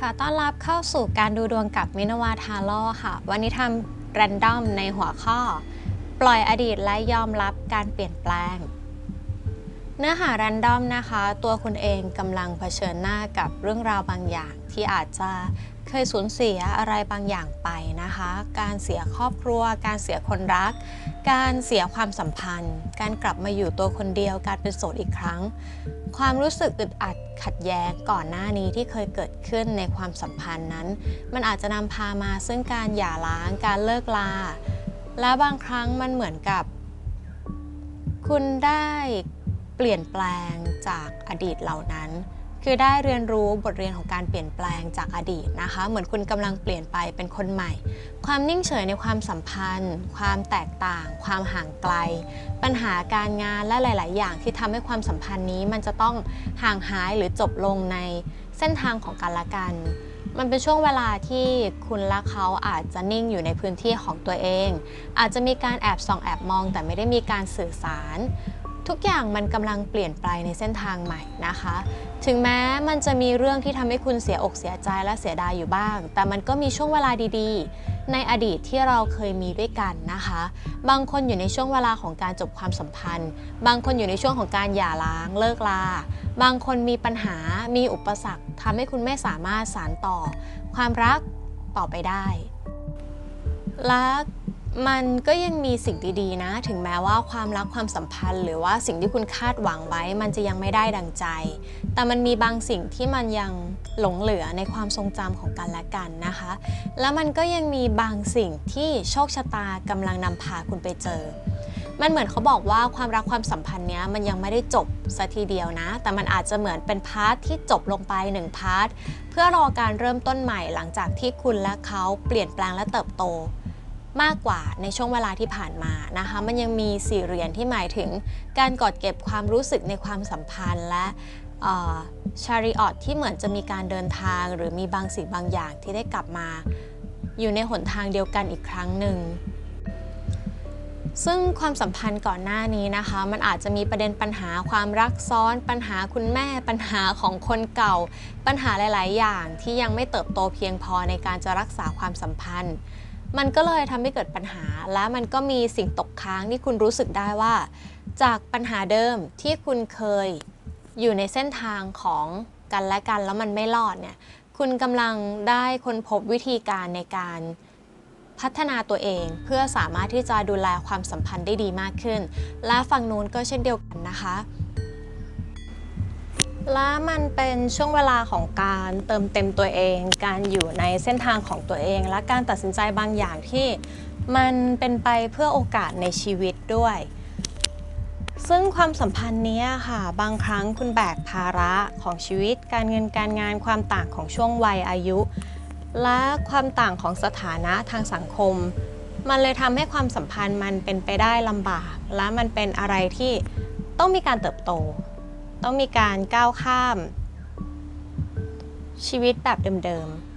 ค่ะ ต้อนรับเข้าสู่การดูดวงกับมินวาทาโร่ค่ะ วันนี้ทำแรนดอมในหัวข้อ ปล่อยอดีตและยอมรับการเปลี่ยนแปลง เนื้อหาแรนดอมนะคะ ตัวคุณเองกำลังเผชิญหน้ากับเรื่องราวบางอย่างที่อาจจะ เคยสูญเสียอะไรบางอย่างไปนะคะ การเสียครอบครัว การเสียคนรัก การเสียความสัมพันธ์ การกลับมาอยู่ตัวคนเดียว การเป็นโสดอีกครั้ง ความรู้สึกอึดอัดขัดแย้งก่อนหน้านี้ที่เคยเกิดขึ้นในความสัมพันธ์นั้น มันอาจจะนำพามาซึ่งการหย่าร้าง การเลิกลา และบางครั้งมันเหมือนกับ คุณได้เปลี่ยนแปลงจากอดีตเหล่านั้น คือได้เรียนรู้บทเรียนของการเปลี่ยนแปลงจากอดีตนะคะ เหมือนคุณกำลังเปลี่ยนไปเป็นคนใหม่ ความนิ่งเฉยในความสัมพันธ์ ความแตกต่าง ความห่างไกล ปัญหาการงานและหลาย ๆ อย่างที่ทำให้ความสัมพันธ์นี้มันจะต้องห่างหายหรือจบลงในเส้นทางของกันและกัน มันเป็นช่วงเวลาที่คุณและเขาอาจจะนิ่งอยู่ในพื้นที่ของตัวเอง อาจจะมีการแอบส่องแอบมองแต่ไม่ได้มีการสื่อสาร ทุกอย่างมันกำลังเปลี่ยนไปในเส้นทางใหม่นะคะ ถึงแม้มันจะมีเรื่องที่ทำให้คุณเสียอกเสียใจและเสียดายอยู่บ้าง แต่มันก็มีช่วงเวลาดีๆ ในอดีตที่เราเคยมีด้วยกันนะคะ บางคนอยู่ในช่วงเวลาของการจบความสัมพันธ์ บางคนอยู่ในช่วงของการหย่าร้างเลิกลา บางคนมีปัญหา มีอุปสรรคทำให้คุณไม่สามารถสานต่อ ความรักต่อไปได้และ มันก็ยังมีสิ่งดีๆนะ ถึงแม้ว่าความรักความสัมพันธ์ หรือว่าสิ่งที่คุณคาดหวังไว้ มันจะยังไม่ได้ดังใจ แต่มันมีบางสิ่งที่มันยังหลงเหลือในความทรงจำของกันและกันนะคะ แล้วมันก็ยังมีบางสิ่งที่โชคชะตากำลังนำพาคุณไปเจอ มันเหมือนเขาบอกว่าความรักความสัมพันธ์เนี้ยมันยังไม่ได้จบซะทีเดียวนะ แต่มันอาจจะเหมือนเป็นพาร์ทที่จบลงไปหนึ่งพาร์ทเพื่อรอการเริ่มต้นใหม่หลังจากที่คุณและเขาเปลี่ยนแปลงและเติบโต มากกว่าในช่วงเวลาที่ผ่านมานะคะ มันยังมีสี่เหรียญที่หมายถึงการกอดเก็บความรู้สึกในความสัมพันธ์และชาริออตที่เหมือนจะมีการเดินทาง หรือมีบางสิ่งบางอย่างที่ได้กลับมา อยู่ในหนทางเดียวกันอีกครั้งหนึ่งซึ่งความสัมพันธ์ก่อนหน้านี้นะคะ มันอาจจะมีประเด็นปัญหาความรักซ้อน ปัญหาคุณแม่ปัญหาของคนเก่า ปัญหาหลาย ๆ อย่างที่ยังไม่เติบโตเพียงพอในการจะรักษาความสัมพันธ์ มันก็เลยทำให้เกิดปัญหา และมันก็มีสิ่งตกค้างที่คุณรู้สึกได้ว่า จากปัญหาเดิมที่คุณเคยอยู่ในเส้นทางของกันและกันแล้วมันไม่รอดเนี่ยคุณกำลังได้ค้นพบวิธีการในการพัฒนาตัวเองเพื่อสามารถที่จะดูแลความสัมพันธ์ได้ดีมากขึ้น และฝั่งนู้นก็เช่นเดียวกันนะคะ และมันเป็นช่วงเวลาของการเติมเต็มตัวเอง การอยู่ในเส้นทางของตัวเอง และการตัดสินใจบางอย่างที่มันเป็นไปเพื่อโอกาสในชีวิตด้วย ซึ่งความสัมพันธ์นี้ค่ะ บางครั้งคุณแบกภาระของชีวิต การเงินการงานความต่างของช่วงวัยอายุ และความต่างของสถานะทางสังคม มันเลยทำให้ความสัมพันธ์มันเป็นไปได้ลำบาก และมันเป็นอะไรที่ต้องมีการเติบโต ต้องมีการก้าวข้าม ชีวิตแบบเดิมๆ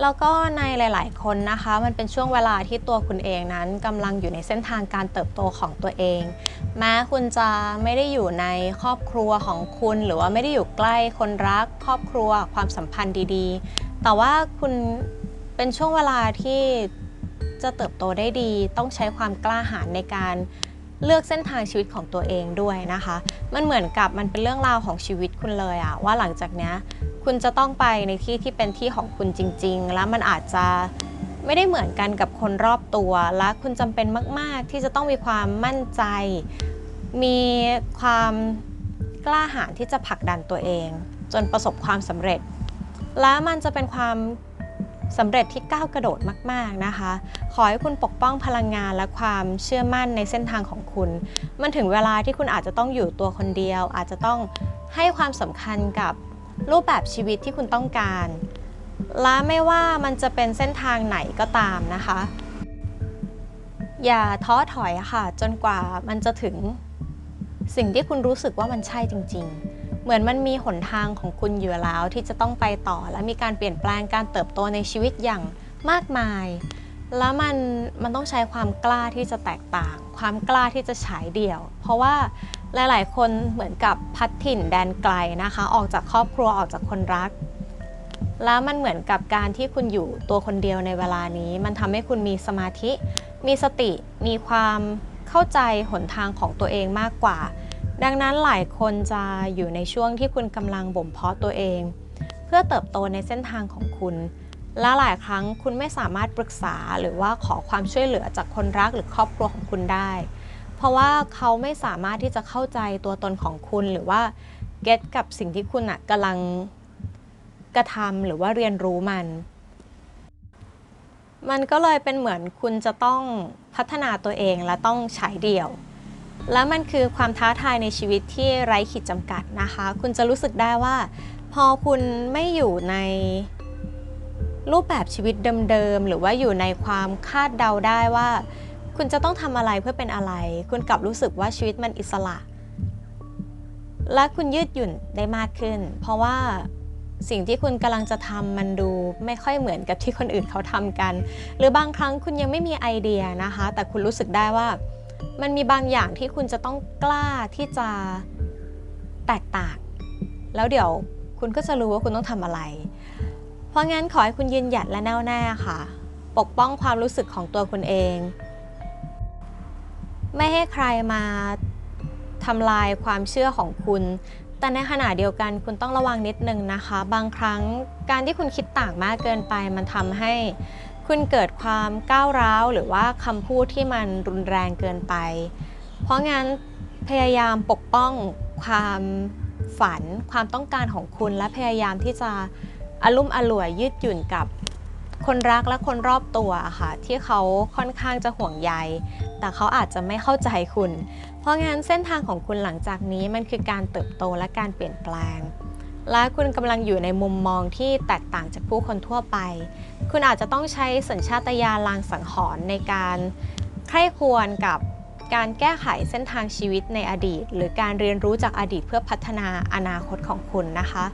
แล้วก็ในหลาย ๆ คนนะคะ มันเป็นช่วงเวลาที่ตัวคุณเองนั้นกำลังอยู่ในเส้นทางการเติบโตของตัวเอง แม้คุณจะไม่ได้อยู่ในครอบครัวของคุณ หรือว่าไม่ได้อยู่ใกล้คนรัก ครอบครัวความสัมพันธ์ดีๆ แต่ว่าคุณเป็นช่วงเวลาที่จะเติบโตได้ดี ต้องใช้ความกล้าหาญในการ เลือกเส้นทางชีวิตของตัวเองด้วยนะคะ มันเหมือนกับมันเป็นเรื่องราวของชีวิตคุณเลยอะว่าหลังจากเนี้ยคุณจะต้องไปในที่ที่เป็นที่ของคุณจริง ๆ แล้วมันอาจจะไม่ได้เหมือนกันกับคนรอบตัว และคุณจำเป็นมาก ๆ ที่จะต้องมีความมั่นใจ มีความกล้าหาญที่จะผลักดันตัวเอง จนประสบความสำเร็จ และมันจะเป็นความ สำเร็จที่ก้าวกระโดดมาก ๆนะคะ ขอให้คุณปกป้องพลังงานและความเชื่อมั่นในเส้นทางของคุณ มันถึงเวลาที่คุณอาจจะต้องอยู่ตัวคนเดียว อาจจะต้องให้ความสำคัญกับรูปแบบชีวิตที่คุณต้องการ และไม่ว่ามันจะเป็นเส้นทางไหนก็ตามนะคะ อย่าท้อถอยค่ะ จนกว่ามันจะถึงสิ่งที่คุณรู้สึกว่ามันใช่จริง ๆ เหมือนมันมีหนทางของคุณอยู่แล้วที่จะต้องไปต่อ และมีการเปลี่ยนแปลงการเติบโตในชีวิตอย่างมากมาย แล้วมันมันต้องใช้ความกล้าที่จะแตกต่าง ความกล้าที่จะฉายเดี่ยว เพราะว่าหลาย ๆ คนเหมือนกับพัดถิ่นแดนไกลนะคะ ออกจากครอบครัวออกจากคนรัก แล้วมันเหมือนกับการที่คุณอยู่ตัวคนเดียวในเวลานี้ มันทำให้คุณมีสมาธิ มีสติ มีความเข้าใจหนทางของตัวเองมากกว่า ดังนั้นหลายคนจะอยู่ในช่วงที่คุณกำลังบ่มเพาะตัวเอง เพื่อเติบโตในเส้นทางของคุณ และหลายครั้งคุณไม่สามารถปรึกษาหรือว่าขอความช่วยเหลือจากคนรักหรือครอบครัวของคุณได้ เพราะว่าเขาไม่สามารถที่จะเข้าใจตัวตนของคุณหรือว่าเก็ตกับสิ่งที่คุณอะกำลังกระทำหรือว่าเรียนรู้มัน มันก็เลยเป็นเหมือนคุณจะต้องพัฒนาตัวเองและต้องฉายเดี่ยว และมันคือความท้าทายในชีวิตที่ไร้ขีดจำกัดนะคะ คุณจะรู้สึกได้ว่า พอคุณไม่อยู่ในรูปแบบชีวิตเดิมๆ หรือว่าอยู่ในความคาดเดาได้ว่า คุณจะต้องทำอะไรเพื่อเป็นอะไร คุณกลับรู้สึกว่าชีวิตมันอิสระ และคุณยืดหยุ่นได้มากขึ้น เพราะว่าสิ่งที่คุณกำลังจะทำมันดูไม่ค่อยเหมือนกับที่คนอื่นเขาทำกัน หรือบางครั้งคุณยังไม่มีไอเดียนะคะ แต่คุณรู้สึกได้ว่า มันมีบางอย่างที่คุณจะต้องกล้าที่จะแตกต่าง แล้วเดี๋ยวคุณก็จะรู้ว่าคุณต้องทำอะไร เพราะงั้นขอให้คุณยืนหยัดและแน่วแน่ค่ะ ปกป้องความรู้สึกของตัวคุณเอง ไม่ให้ใครมาทำลายความเชื่อของคุณ แต่ในขณะเดียวกันคุณต้องระวังนิดนึงนะคะ บางครั้งการที่คุณคิดต่างมากเกินไปมันทำให้ คุณเกิดความก้าวร้าวหรือว่าคำพูดที่มันรุนแรงเกินไป เพราะงั้นพยายามปกป้องความฝันความต้องการของคุณและพยายามที่จะอารมุ่มอร่วยยืดหยุ่นกับคนรักและคนรอบตัวค่ะ ที่เขาค่อนข้างจะห่วงใย แต่เขาอาจจะไม่เข้าใจคุณ เพราะงั้นเส้นทางของคุณหลังจากนี้มันคือการเติบโตและการเปลี่ยนแปลง และคุณกำลังอยู่ในมุมมองที่แตกต่างจากผู้คนทั่วไป คุณอาจจะต้องใช้สัญชาตญาณลางสังหรณ์ในการใคร่ควญกับการแก้ไขเส้นทางชีวิตในอดีต หรือการเรียนรู้จากอดีตเพื่อพัฒนาอนาคตของคุณนะคะ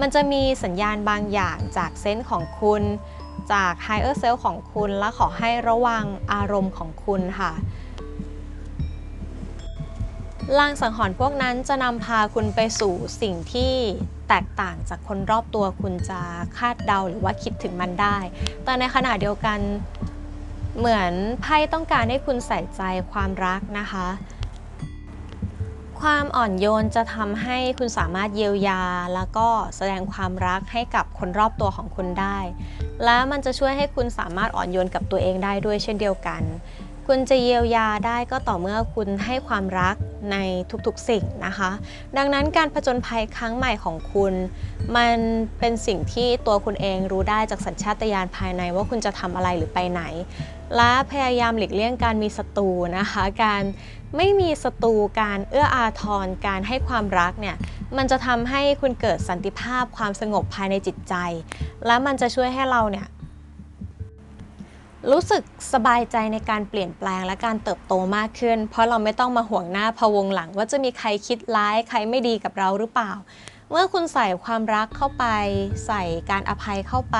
มันจะมีสัญญาณบางอย่างจากเซนส์ของคุณ จาก higher self ของคุณและขอให้ระวังอารมณ์ของคุณค่ะ ลางสังหรณ์พวกนั้นจะนำพาคุณไปสู่สิ่งที่แตกต่างจากคนรอบตัวคุณจะคาดเดาหรือว่าคิดถึงมันได้ แต่ในขณะเดียวกันเหมือนไพ่ต้องการให้คุณใส่ใจความรักนะคะ ความอ่อนโยนจะทำให้คุณสามารถเยียวยา แล้วก็แสดงความรักให้กับคนรอบตัวของคุณได้ และมันจะช่วยให้คุณสามารถอ่อนโยนกับตัวเองได้ด้วยเช่นเดียวกัน คุณจะเยียวยาได้ก็ต่อเมื่อคุณให้ความรักในทุกๆสิ่งนะคะ ดังนั้นการผจญภัยครั้งใหม่ของคุณ มันเป็นสิ่งที่ตัวคุณเองรู้ได้จากสัญชาตญาณภายในว่าคุณจะทำอะไรหรือไปไหน และพยายามหลีกเลี่ยงการมีศัตรูนะคะ การไม่มีศัตรูการเอื้ออาทรการให้ความรักเนี่ยมันจะทำให้คุณเกิดสันติภาพความสงบภายในจิตใจ และมันจะช่วยให้เราเนี่ย รู้สึกสบายใจในการเปลี่ยนแปลงและการเติบโตมากขึ้น เพราะเราไม่ต้องมาห่วงหน้าพะวงหลัง ว่าจะมีใครคิดร้ายใครไม่ดีกับเราหรือเปล่า เมื่อคุณใส่ความรักเข้าไป ใส่การอภัยเข้าไป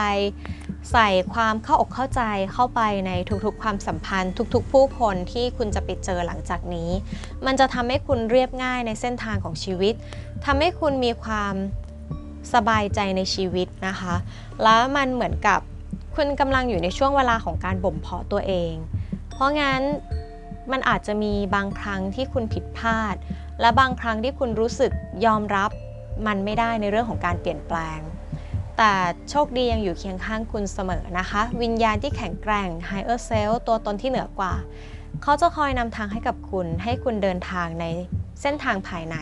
ใส่ความเข้าอกเข้าใจเข้าไปในทุกๆ ความสัมพันธ์ ทุกๆ ผู้คนที่คุณจะไปเจอหลังจากนี้ มันจะทำให้คุณเรียบง่ายในเส้นทางของชีวิตทำให้คุณมีความสบายใจในชีวิตนะคะ แล้วมันเหมือนกับ คุณกำลังอยู่ในช่วงเวลาของการบ่มเพาะตัวเอง เพราะงั้นมันอาจจะมีบางครั้งที่คุณผิดพลาด และบางครั้งที่คุณรู้สึกยอมรับมันไม่ได้ในเรื่องของการเปลี่ยนแปลง แต่โชคดียังอยู่เคียงข้างคุณเสมอนะคะ วิญญาณที่แข็งแกร่ง higher self ตัวตนที่เหนือกว่า เขาจะคอยนำทางให้กับคุณ ให้คุณเดินทางในเส้นทางภายใน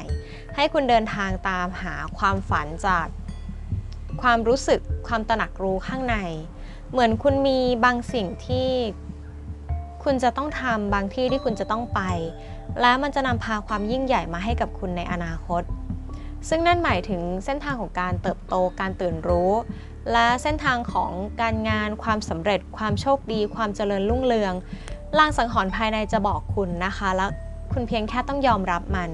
ให้คุณเดินทางตามหาความฝันจากความรู้สึกความตระหนักรู้ข้างใน เหมือนคุณมีบางสิ่งที่คุณจะต้องทำบางที่ที่คุณจะต้องไป และมันจะนำพาความยิ่งใหญ่มาให้กับคุณในอนาคต ซึ่งนั่นหมายถึงเส้นทางของการเติบโตการตื่นรู้ และเส้นทางของการงานความสำเร็จ ความโชคดี ความเจริญรุ่งเรืองลางสังหรณ์ภายในจะบอกคุณนะคะ แล้วคุณเพียงแค่ต้องยอมรับมัน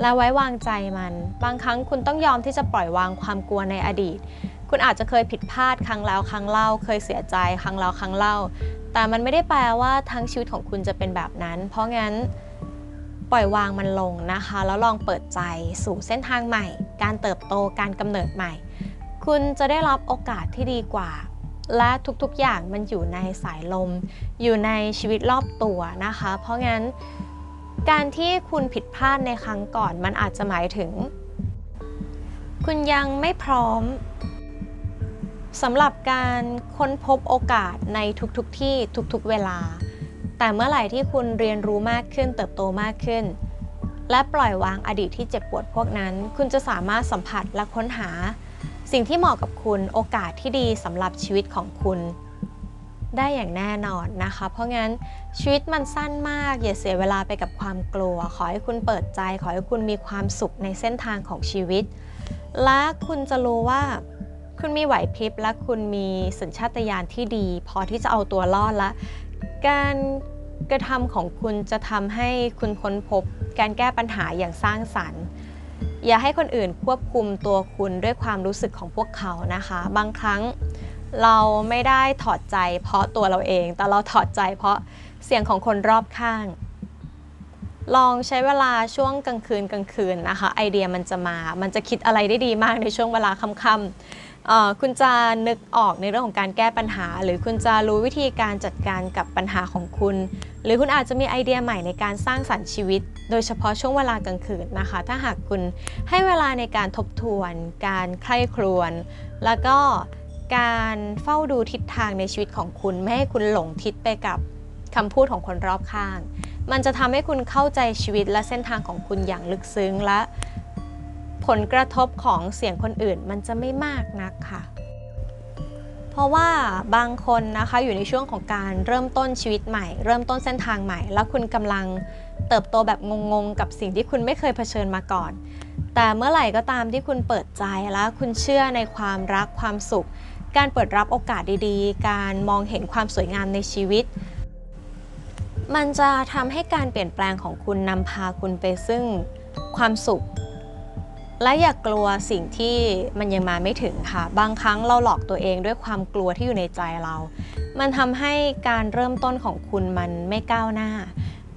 และไว้วางใจมัน บางครั้งคุณต้องยอมที่จะปล่อยวางความกลัวในอดีต คุณอาจจะเคยผิดพลาดครั้งแล้วครั้งเล่า เคยเสียใจครั้งแล้วครั้งเล่า แต่มันไม่ได้แปลว่าทั้งชีวิตของคุณจะเป็นแบบนั้น เพราะงั้นปปล่อยวางมันลงนะคะ แล้วลองเปิดใจสู่เส้นทางใหม่ การเติบโตการกำเนิดใหม่ คุณจะได้รับโอกาสที่ดีกว่า และทุกๆอย่างมันอยู่ในสายลม อยู่ในชีวิตรอบตัวนะคะ เพราะงั้น การที่คุณผิดพลาดในครั้งก่อน มันอาจจะหมายถึง คุณยังไม่พร้อม สำหรับการค้นพบโอกาสในทุกๆทที่ทุกๆเวลา แต่เมื่อไหร่ที่คุณเรียนรู้มากขึ้นเติบโตมากขึ้น และปล่อยวางอดีตที่เจ็บปวดพวกนั้น คุณจะสามารถสัมผัสและค้นหา สิ่งที่เหมาะกับคุณโอกาสที่ดีสำหรับชีวิตของคุณ ได้อย่างแน่นอนนะคะ เพราะงั้นชีวิตมันสั้นมาก อย่าเสียเวลาไปกับความกลัว ขอให้คุณเปิดใจ ขอให้คุณมีความสุขในเส้นทางของชีวิต และคุณจะรู้ว่า คุณมีไหวพริบและคุณมีสัญชาตญาณที่ดี พอที่จะเอาตัวรอดละ การกระทำของคุณจะทำให้คุณค้นพบ การแก้ปัญหาอย่างสร้างสรรค์ อย่าให้คนอื่นควบคุมตัวคุณด้วยความรู้สึกของพวกเขานะคะ บางครั้งเราไม่ได้ถอดใจเพราะตัวเราเอง แต่เราถอดใจเพราะเสียงของคนรอบข้าง ลองใช้เวลาช่วงกลางคืนกลางคืนนะคะ ไอเดียมันจะมา มันจะคิดอะไรได้ดีมากในช่วงเวลาค่ำๆเอ่อคุณจะนึกออกในเรื่องของการแก้ปัญหา หรือคุณจะรู้วิธีการจัดการกับปัญหาของคุณ หรือคุณอาจจะมีไอเดียใหม่ในการสร้างสรรค์ชีวิต โดยเฉพาะช่วงเวลากลางคืนนะคะ ถ้าหากคุณให้เวลาในการทบทวน การใคร่ครวญแล้วก็การเฝ้าดูทิศทางในชีวิตของคุณ ไม่ให้คุณหลงทิศไปกับคำพูดของคนรอบข้าง มันจะทำให้คุณเข้าใจชีวิตและเส้นทางของคุณอย่างลึกซึ้งและผลกระทบของเสียงคนอื่นมันจะไม่มากนักค่ะ เพราะว่าบางคนนะคะอยู่ในช่วงของการเริ่มต้นชีวิตใหม่ เริ่มต้นเส้นทางใหม่ แล้วคุณกำลังเติบโตแบบงงๆ กับสิ่งที่คุณไม่เคยเผชิญมาก่อน แต่เมื่อไหร่ก็ตามที่คุณเปิดใจแล้วคุณเชื่อในความรักความสุข การเปิดรับโอกาสดีๆ การมองเห็นความสวยงามในชีวิต มันจะทำให้การเปลี่ยนแปลงของคุณนำพาคุณไปซึ่งความสุข และอย่ากลัวสิ่งที่มันยังมาไม่ถึงค่ะ บางครั้งเราหลอกตัวเองด้วยความกลัวที่อยู่ในใจเรา มันทำให้การเริ่มต้นของคุณมันไม่ก้าวหน้า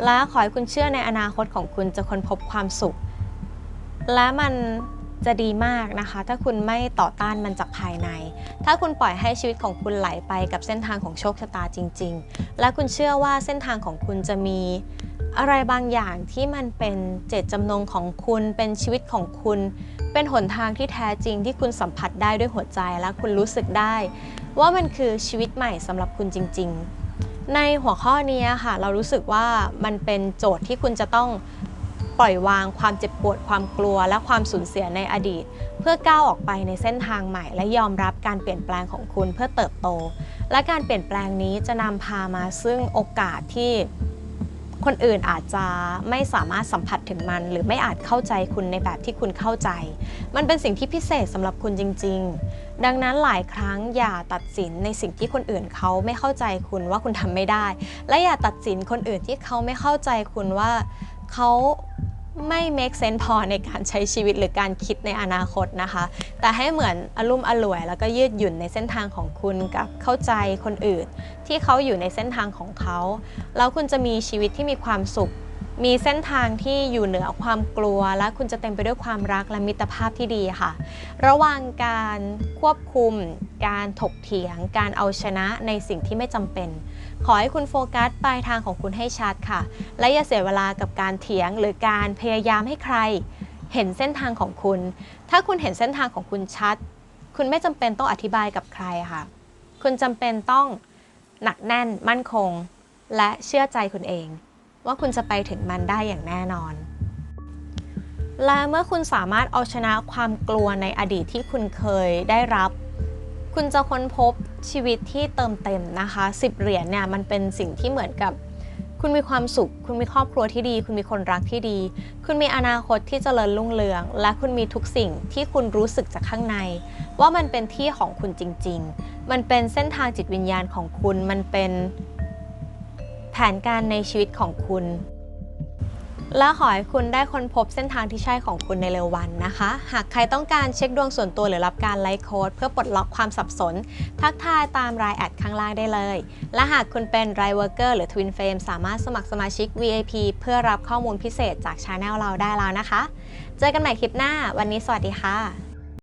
และขอให้คุณเชื่อในอนาคตของคุณจะค้นพบความสุข และมัน จะดีมากนะคะ ถ้าคุณไม่ต่อต้านมันจากภายใน ถ้าคุณปล่อยให้ชีวิตของคุณไหลไปกับเส้นทางของโชคชะตาจริง ๆ และคุณเชื่อว่าเส้นทางของคุณจะมีอะไรบางอย่างที่มันเป็นเจตจำนงของคุณเป็นชีวิตของคุณ เป็นหนทางที่แท้จริงที่คุณสัมผัสได้ด้วยหัวใจและคุณรู้สึกได้ ว่ามันคือชีวิตใหม่สำหรับคุณจริง ๆ ในหัวข้อนี้ค่ะ เรารู้สึกว่ามันเป็นโจทย์ที่คุณจะต้อง ปล่อยวางความเจ็บปวดความกลัว และความสูญเสียในอดีต เพื่อก้าวออกไปในเส้นทางใหม่ และยอมรับการเปลี่ยนแปลงของคุณเพื่อเติบโต และการเปลี่ยนแปลงนี้จะนำพามาซึ่งโอกาสที่คนอื่นอาจจะไม่สามารถสัมผัสถึงมัน หรือไม่อาจเข้าใจคุณในแบบที่คุณเข้าใจ มันเป็นสิ่งที่พิเศษสำหรับคุณจริง ๆ ดังนั้นหลายครั้งอย่าตัดสินในสิ่งที่คนอื่นเขาไม่เข้าใจคุณว่าคุณทำไม่ได้ และอย่าตัดสินคนอื่นที่เขาไม่เข้าใจคุณว่า เขาไม่ make sense พอในการใช้ชีวิตหรือการคิดในอนาคตนะคะ แต่ให้เหมือนอารมณ์อร่วย แล้วก็ยืดหยุ่นในเส้นทางของคุณกับเข้าใจคนอื่น ที่เขาอยู่ในเส้นทางของเขา แล้วคุณจะมีชีวิตที่มีความสุข มีเส้นทางที่อยู่เหนือความกลัว และคุณจะเต็มไปด้วยความรักและมิตรภาพที่ดีค่ะ ระหว่างการควบคุม การถกเถียง การเอาชนะในสิ่งที่ไม่จำเป็น ขอให้คุณโฟกัสปลายทางของคุณให้ชัดค่ะ และอย่าเสียเวลากับการเถียงหรือการพยายามให้ใคร เห็นเส้นทางของคุณ ถ้าคุณเห็นเส้นทางของคุณชัด คุณไม่จำเป็นต้องอธิบายกับใครค่ะ คุณจำเป็นต้องหนักแน่นมั่นคง และเชื่อใจคุณเอง ว่าคุณจะไปถึงมันได้อย่างแน่นอน และเมื่อคุณสามารถเอาชนะความกลัวในอดีตที่คุณเคยได้รับ คุณจะค้นพบ ชีวิตที่เติมเต็มนะคะ10เหรียญเนี่ยมันเป็นสิ่งที่เหมือนกับ คุณมีความสุข คุณมีครอบครัวที่ดี คุณมีคนรักที่ดี คุณมีอนาคตที่เจริญรุ่งเรือง และคุณมีทุกสิ่งที่คุณรู้สึกจากข้างใน ว่ามันเป็นที่ของคุณจริง ๆ มันเป็นเส้นทางจิตวิญญาณของคุณมันเป็นแผนการในชีวิตของคุณ และขอให้คุณได้ค้นพบเส้นทางที่ใช่ของคุณในเร็ววันนะคะ หากใครต้องการเช็คดวงส่วนตัวหรือรับการไลค์โค้ดเพื่อปลดล็อกความสับสน ทักทายตามรายแอดข้างล่างได้เลย และหากคุณเป็นไรเวอร์เกอร์หรือทวินเฟรมสามารถสมัครสมาชิก VIP เพื่อรับข้อมูลพิเศษจากชาแนลเราได้แล้วนะคะ เจอกันใหม่คลิปหน้า วันนี้สวัสดีค่ะ